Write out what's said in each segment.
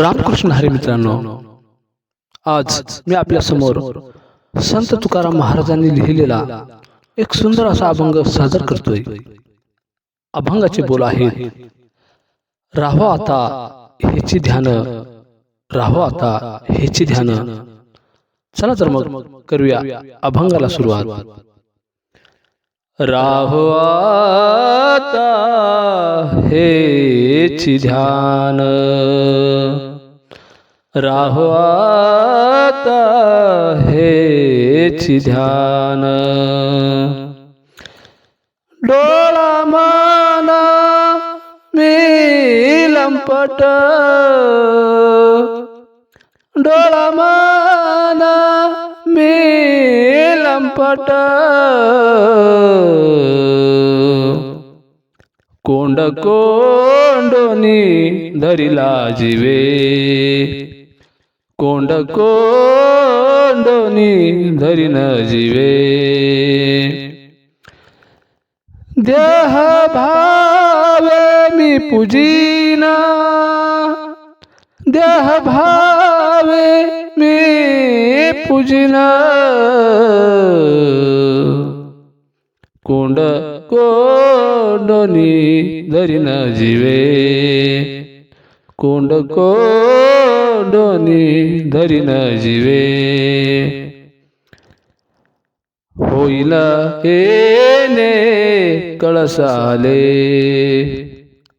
रामकृष्ण हरी मित्रांनो आज मी आपल्यासमोर संत तुकाराम महाराजांनी लिहिलेला एक सुंदर असा अभंग सादर करतोय. अभंगाचे बोल आहेत राहो आता हेची ध्यान राहो आता हेची ध्यान. चला तर मग करूया अभंगाला सुरुवात. राहो आता हेची ध्यान. राहो आता हेची ध्यान. डोळा माना मी लंपट. डोळा माना मी लंपट. कोंड कोंडोनी धरिला जीवे. कोंड कोंडोनी धरिन जीवे देह भावे मी पूजिना देह भावे मी पूजिना कोंड कोंडोनी धरिन जीवे कोंड कोंडोनी धरिन जीवे. होईल येणे कळसाले.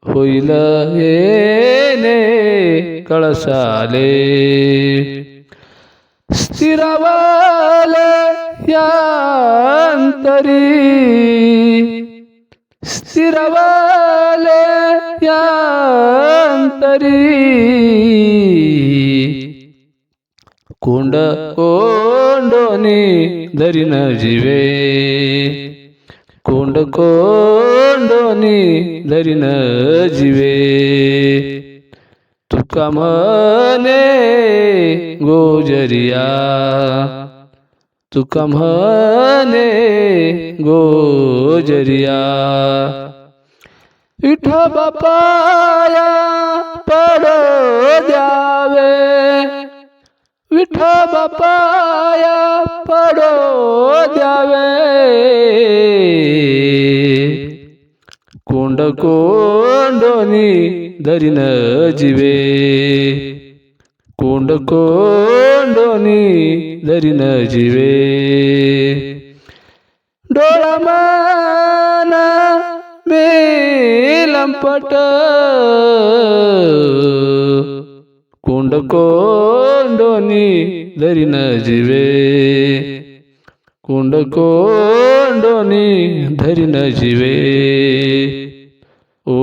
होईल येणे कळसाले. स्थिरावाले यांतरी. स्थिरावाले यांतरी. કોંડ કોંડોની ધરી ન જીવે કોંડ કોંડોની ધરી ન જીવે તુકા મને ગોજરિયા तुका म्हणे गोजरिया विठा बापाया બાપાયા પડો દ્યાવે કોંડ કોંડોની ધરીન જીવે કોંડ કોંડોની ધરીન જીવે ડોળામાં મેલમ પટ ಕುಂಡಕೋಂಡೋನಿ ದರಿನ ಜೀವೆ ಕುಂಡಕೋಂಡೋನಿ ದರಿನ ಜೀವೆ ಓ